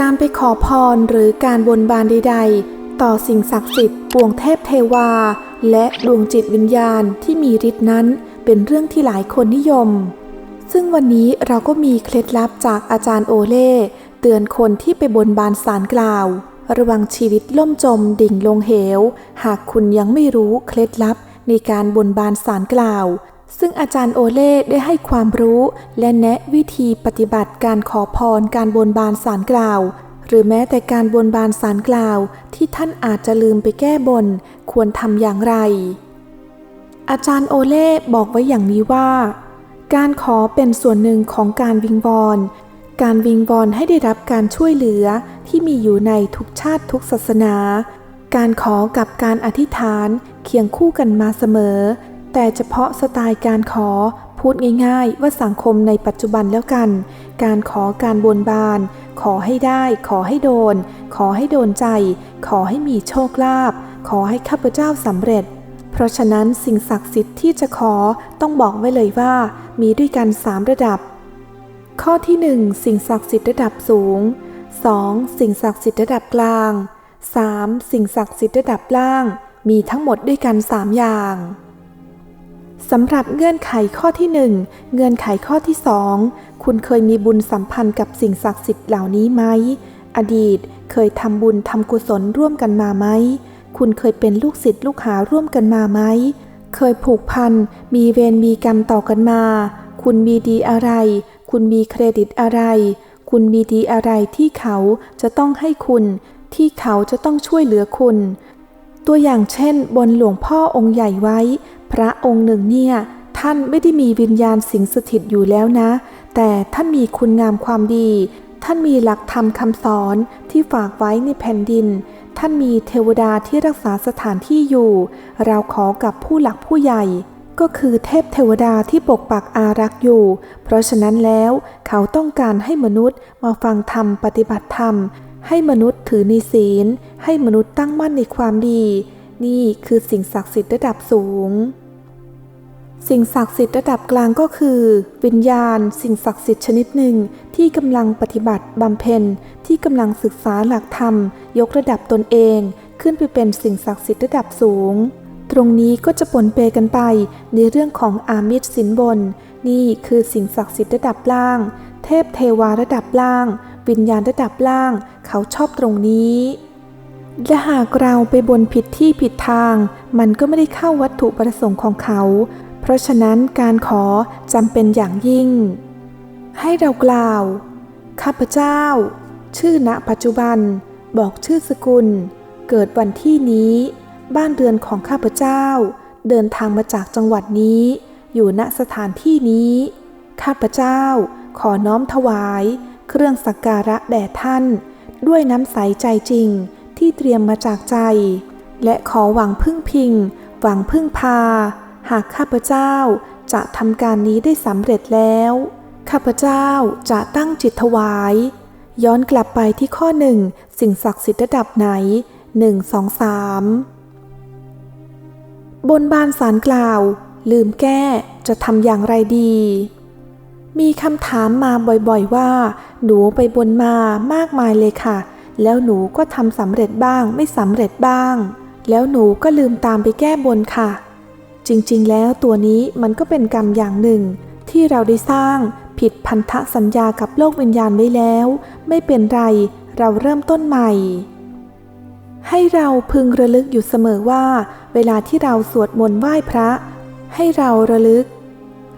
การไปขอพรหรือการบนบานใด ๆ ต่อสิ่งศักดิ์สิทธิ์ปวงเทพเทวา และดวงจิตวิญญาณที่มีฤทธิ์นั้นเป็นเรื่องที่หลายคนนิยม ซึ่งวันนี้เราก็มีเคล็ดลับจากอาจารย์โอเล่เตือนคนที่ไปบนบานสารกล่าว ระวังชีวิตล่มจมดิ่งลงเหว หากคุณยังไม่รู้เคล็ดลับในการบนบานสารกล่าว ซึ่งอาจารย์โอเล่ได้ให้ความรู้และแนะวิธีปฏิบัติการขอพรการบนบานสารกล่าว หรือแม้แต่การบนบานสารกล่าว ที่ท่านอาจจะลืมไปแก้บน ควรทำอย่างไร อาจารย์โอเล่บอกไว้อย่างนี้ว่า การขอเป็นส่วนหนึ่งของการวิงวอน การวิงวอนให้ได้รับการช่วยเหลือที่มีอยู่ในทุกชาติทุกศาสนา การขอกับการอธิษฐานเคียงคู่กันมาเสมอ แต่เฉพาะสไตล์การขอ พูดง่ายๆ ว่าสังคมในปัจจุบันแล้วกัน การขอการบนบาน ขอให้ได้ ขอให้โดน ขอให้โดนใจ ขอให้มีโชคลาภขอให้ข้าพเจ้าสำเร็จ เพราะฉะนั้นสิ่งศักดิ์สิทธิ์ที่จะขอต้องบอกไว้เลยว่า มีด้วยกัน3ระดับ ข้อที่ 1 สิ่งศักดิ์สิทธิ์ระดับสูง 2. สิ่งศักดิ์สิทธิ์ระดับกลาง 3. สิ่งศักดิ์สิทธิ์ระดับล่าง มีทั้งหมดด้วยกัน 3 อย่าง สำหรับเงื่อนไขข้อที่ 1 เงื่อนไขข้อที่ 2 คุณเคยมีบุญสัมพันธ์กับสิ่งศักดิ์สิทธิ์เหล่านี้ไหม อดีตเคยทำบุญทำกุศลร่วมกันมาไหม คุณเคยเป็นลูกศิษย์ลูกหาร่วมกันมาไหม เคยผูกพัน มีเวรมีกรรมต่อกันมา คุณมีดีอะไร คุณมีเครดิตอะไร คุณมีดีอะไรที่เขาจะต้องให้คุณ ที่เขาจะต้องช่วยเหลือคุณ ตัวอย่างเช่น บนหลวงพ่อองค์ใหญ่ไว้ พระองค์หนึ่งเนี่ยท่านไม่ได้มีวิญญาณสิงสถิตอยู่แล้วนะ แต่ท่านมีคุณงามความดี ท่านมีหลักธรรมคำสอนที่ฝากไว้ในแผ่นดิน ท่านมีเทวดาที่รักษาสถานที่อยู่ เราขอกับผู้หลักผู้ใหญ่ ก็คือเทพเทวดาที่ปกปักอารักษ์อยู่ เพราะฉะนั้นแล้วเขาต้องการให้มนุษย์มาฟังธรรมปฏิบัติธรรม ให้มนุษย์ถือในศีล ให้มนุษย์ตั้งมั่นในความดี นี่คือสิ่งศักดิ์สิทธิ์ระดับสูง สิ่งศักดิ์สิทธิ์ระดับกลางก็คือ วิญญาณ สิ่งศักดิ์สิทธิ์ชนิดหนึ่ง ที่กำลังปฏิบัติบำเพ็ญ ที่กำลังศึกษาหลักธรรม ยกระดับตนเอง ขึ้นไปเป็นสิ่งศักดิ์สิทธิ์ระดับสูง ตรงนี้ก็จะปนเปกันไปในเรื่องของอามิตรสินบน นี่คือสิ่งศักดิ์สิทธิ์ระดับล่าง เทพเทวาระดับล่าง วิญญาณระดับล่าง เขาชอบตรงนี้และหากเราไปบนผิดที่ผิดทาง มันก็ไม่ได้เข้าวัตถุประสงค์ของเขา เพราะฉะนั้นการขอจำเป็นอย่างยิ่ง ให้เรากล่าว ข้าพเจ้า ชื่อณปัจจุบัน บอกชื่อสกุล เกิดวันที่นี้ บ้านเรือนของข้าพเจ้า เดินทางมาจากจังหวัดนี้ อยู่ณสถานที่นี้ ข้าพเจ้าขอน้อมถวาย เครื่องสักการะแด่ท่าน ด้วยน้ำใสใจจริงที่เตรียมมาจากใจ และขอหวังพึ่งพิง หวังพึ่งพา หากข้าพเจ้าจะทำการนี้ได้สำเร็จแล้ว ข้าพเจ้าจะตั้งจิตถวาย ย้อนกลับไปที่ข้อหนึ่งสิ่งศักดิ์สิทธิ์ระดับไหน1 2 3บนบานสารกล่าว ลืมแก้จะทำอย่างไรดี มีคำถามมาบ่อยๆว่า หนูไปบนมามากมายเลยค่ะ แล้วหนูก็ทำสำเร็จบ้างไม่สำเร็จบ้าง แล้วหนูก็ลืมตามไปแก้บนค่ะ จริงๆ แล้วตัวนี้มันก็เป็นกรรมอย่างหนึ่ง ที่เราได้สร้างผิดพันธสัญญากับโลกวิญญาณไว้แล้ว ไม่เป็นไรเราเริ่มต้นใหม่ ให้เราพึงระลึกอยู่เสมอว่า เวลาที่เราสวดมนต์ไหว้พระ ให้เราระลึก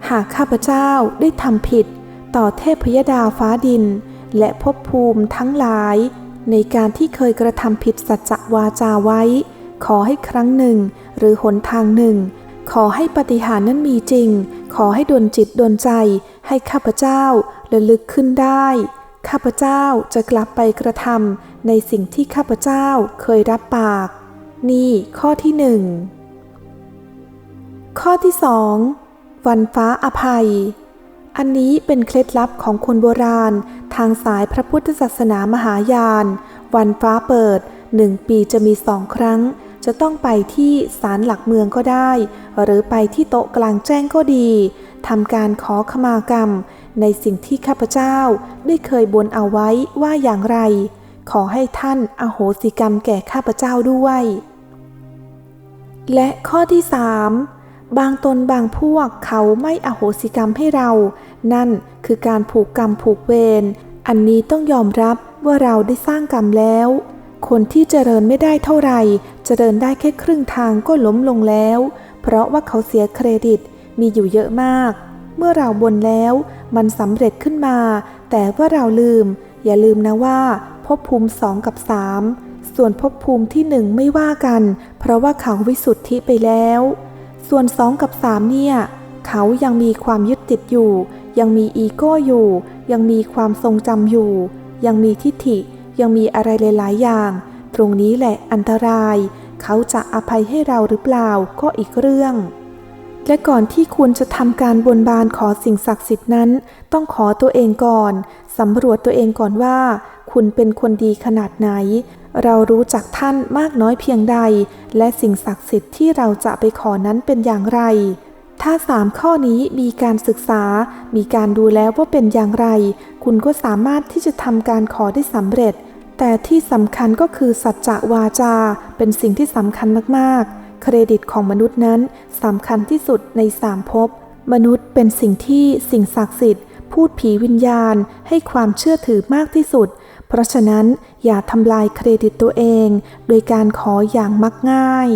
หากข้าพเจ้าได้ทำผิด ต่อเทพยดาฟ้าดิน และภพภูมิทั้งหลาย ในการที่เคยกระทำผิดสัจจวาจาไว้ ขอให้ครั้งหนึ่ง หรือหนทางหนึ่ง ขอให้ปฏิหารนั้นมีจริง ขอให้ดลจิตดลใจ ให้ข้าพเจ้าระลึกขึ้นได้ ข้าพเจ้าจะกลับไปกระทำในสิ่งที่ข้าพเจ้าเคยรับปาก นี่ข้อที่หนึ่งข้อที่สองวันฟ้าอภัย อันนี้เป็นเคล็ดลับของคนโบราณ ทางสายพระพุทธศาสนามหายาน วันฟ้าเปิดหนึ่งปีจะมีสองครั้ง จะต้องไปที่ศาลหลักเมืองก็ได้ หรือไปที่โต๊ะกลางแจ้งก็ดีทำการขอขมากรรม ในสิ่งที่ข้าพเจ้าได้เคยบนเอาไว้ว่าอย่างไร ขอให้ท่านอโหสิกรรมแก่ข้าพเจ้าด้วย และข้อที่สามบางตนบางพวกเขาไม่อโหสิกรรมให้เรา นั่นคือการผูกกรรมผูกเวร อันนี้ต้องยอมรับว่าเราได้สร้างกรรมแล้ว คนที่เจริญไม่ได้เท่าไหร่ เจริญได้แค่ครึ่งทางก็ล้มลงแล้ว เพราะว่าเขาเสียเครดิตมีอยู่เยอะมาก เมื่อเราบนแล้วมันสำเร็จขึ้นมา แต่ว่าเราลืม อย่าลืมนะว่าภพภูมิสองกับสามส่วนภพภูมิที่หนึ่งไม่ว่ากัน เพราะว่าเขาวิสุทธิไปแล้ว ส่วนสองกับสามเนี่ย เขายังมีความยึดติดอยู่ ยังมีอีโก้อยู่ ยังมีความทรงจำอยู่ ยังมีทิฏฐิ ยังมีอะไรหลาย ๆ อย่าง ตรงนี้แหละอันตราย เขาจะอภัยให้เราหรือเปล่าก็อีกเรื่อง และก่อนที่คุณจะทำการบนบานขอสิ่งศักดิ์สิทธิ์นั้น ต้องขอตัวเองก่อนสำรวจตัวเองก่อนว่า คุณเป็นคนดีขนาดไหน เรารู้จักท่านมากน้อยเพียงใด และสิ่งศักดิ์สิทธิ์ที่เราจะไปขอนั้นเป็นอย่างไรถ้าสามข้อนี้มีการศึกษา มีการดูแล้วว่าเป็นอย่างไร คุณก็สามารถที่จะทำการขอได้สำเร็จ แต่ที่สำคัญก็คือสัจจะวาจาเป็นสิ่งที่สำคัญมากๆ เครดิตของมนุษย์นั้นสำคัญที่สุดในสามภพ มนุษย์เป็นสิ่งที่สิ่งศักดิ์สิทธิ์ พูดผีวิญญาณให้ความเชื่อถือมากที่สุด เพราะฉะนั้นอย่าทำลายเครดิตตัวเอง โดยการขออย่างมักง่าย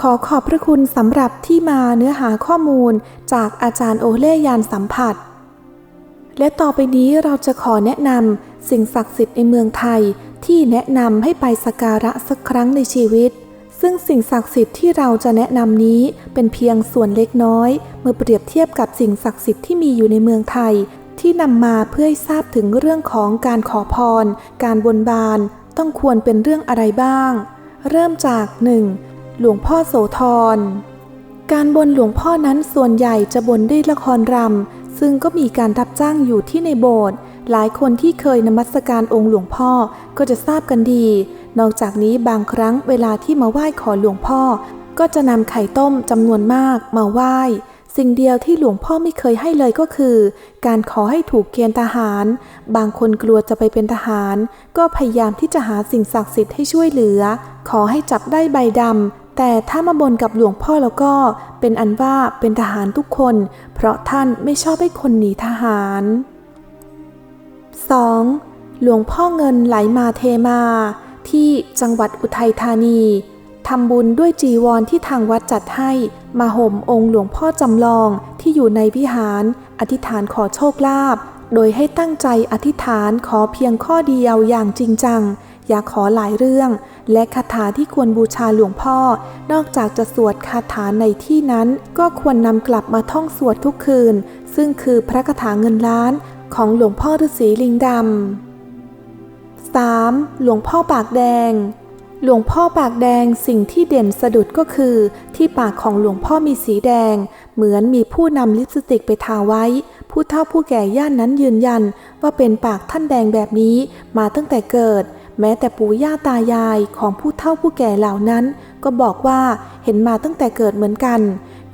ขอขอบพระคุณสำหรับที่มาเนื้อหาข้อมูลจากอาจารย์โอเล่ยานสัมผัส และต่อไปนี้เราจะขอแนะนำ สิ่งศักดิ์สิทธิ์ในเมืองไทยที่แนะนำให้ไปสักการะสักครั้งในชีวิต ซึ่งสิ่งศักดิ์สิทธิ์ที่เราจะแนะนำนี้เป็นเพียงส่วนเล็กน้อย เมื่อเปรียบเทียบกับสิ่งศักดิ์สิทธิ์ที่มีอยู่ในเมืองไทย ที่นำมาเพื่อให้ทราบถึงเรื่องของการขอพร การบนบาน ต้องควรเป็นเรื่องอะไรบ้าง เริ่มจาก 1. หลวงพ่อโสธรการบนหลวงพ่อนั้นส่วนใหญ่จะบนด้วยละครรำซึ่งก็มีการรับจ้างอยู่ที่ในโบสถ์ หลายคนที่เคยนมัสการองค์หลวงพ่อก็จะทราบกันดี นอกจากนี้บางครั้งเวลาที่มาไหว้ขอหลวงพ่อ ก็จะนำไข่ต้มจำนวนมากมาไหว้ สิ่งเดียวที่หลวงพ่อไม่เคยให้เลยก็คือ การขอให้ถูกเกณฑ์ทหาร บางคนกลัวจะไปเป็นทหาร ก็พยายามที่จะหาสิ่งศักดิ์สิทธิ์ให้ช่วยเหลือ ขอให้จับได้ใบดำแต่ถ้ามาบนกับหลวงพ่อแล้วก็เป็นอันว่าเป็นทหารทุกคน เพราะท่านไม่ชอบให้คนหนีทหาร 2. หลวงพ่อเงินไหลมาเทมา ที่จังหวัดอุทัยธานีทำบุญด้วยจีวรที่ทางวัดจัดให้มาห่มองค์หลวงพ่อจำลองที่อยู่ในวิหาร อธิษฐานขอโชคลาภโดยให้ตั้งใจอธิษฐานขอเพียงข้อเดียวอย่างจริงจัง อย่าขอหลายเรื่อง และคาถาที่ควรบูชาหลวงพ่อ นอกจากจะสวดคาถาในที่นั้น ก็ควรนำกลับมาท่องสวดทุกคืน ซึ่งคือพระคาถาเงินล้าน ของหลวงพ่อฤาษีลิงดำ 3. หลวงพ่อปากแดง หลวงพ่อปากแดงสิ่งที่เด่นสะดุดก็คือ ที่ปากของหลวงพ่อมีสีแดง เหมือนมีผู้นำลิปสติกไปทาไว้ ผู้เฒ่าผู้แก่ย่านนั้นยืนยัน ว่าเป็นปากท่านแดงแบบนี้มาตั้งแต่เกิด แม้แต่ปู่ย่าตายายของผู้เฒ่าผู้แก่เหล่านั้น ก็บอกว่าเห็นมาตั้งแต่เกิดเหมือนกัน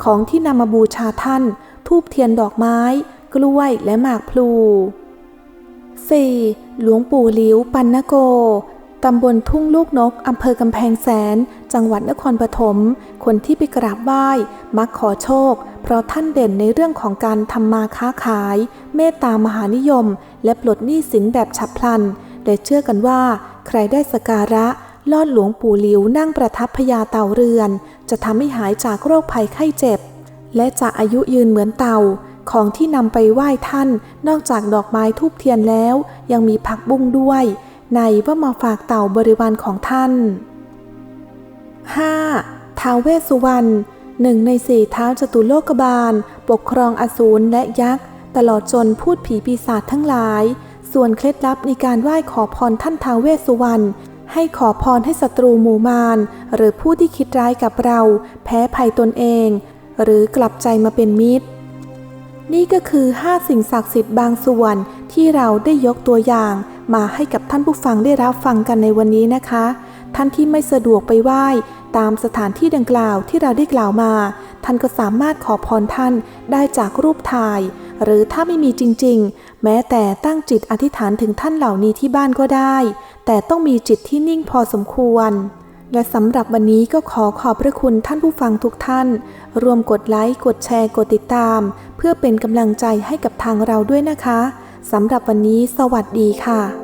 ของที่นำมาบูชาท่านทูบเทียนดอกไม้ กล้วยและหมากพลู 4. หลวงปู่หลิวปันนโก ตำบลทุ่งลูกนก อำเภอกำแพงแสน จังหวัดนครปฐม คนที่ไปกราบไหว้มักขอโชค เพราะท่านเด่นในเรื่องของการทำมาค้าขาย เมตตามหานิยม และปลดหนี้สินแบบฉับพลัน และเชื่อกันว่า ใครได้สการะ ลอดหลวงปู่หลิวนั่งประทับพญาเต่าเรือน จะทำให้หายจากโรคภัยไข้เจ็บ และจะอายุยืนเหมือนเต่า ของที่นำไปไหว้ท่าน นอกจากดอกไม้ทูบเทียนแล้ว ยังมีผักบุ้งด้วย ในว่ามาฝากเต่าบริวารของท่าน 5. ท้าวเวสุวรรณหนึ่งในสี่เท้าจตุโลกบาล ปกครองอสูรและยักษ์ ตลอดจนพูดผีปีศาจทั้งหลาย ส่วนเคล็ดลับในการไหว้ขอพรท่านท้าวเวสสุวรรณให้ขอพรให้ศัตรูหมู่มาร หรือผู้ที่คิดร้ายกับเรา แพ้ภัยตนเอง หรือกลับใจมาเป็นมิตร นี่ก็คือ 5 สิ่งศักดิ์สิทธิ์บางส่วนที่เราได้ยกตัวอย่าง มาให้กับท่านผู้ฟังได้รับฟังกันในวันนี้นะคะ ท่านที่ไม่สะดวกไปไหว้ตามสถานที่ดังกล่าวที่เราได้กล่าวมา ท่านก็สามารถขอพรท่านได้จากรูปถ่าย หรือถ้าไม่มีจริง ๆ แม้แต่ตั้งจิตอธิษฐานถึงท่านเหล่านี้ที่บ้านก็ได้ แต่ต้องมีจิตที่นิ่งพอสมควร และสำหรับวันนี้ก็ขอขอบพระคุณท่านผู้ฟังทุกท่าน รวมกดไลค์ กดแชร์ กดติดตาม เพื่อเป็นกำลังใจให้กับทางเราด้วยนะคะ สำหรับวันนี้สวัสดีค่ะ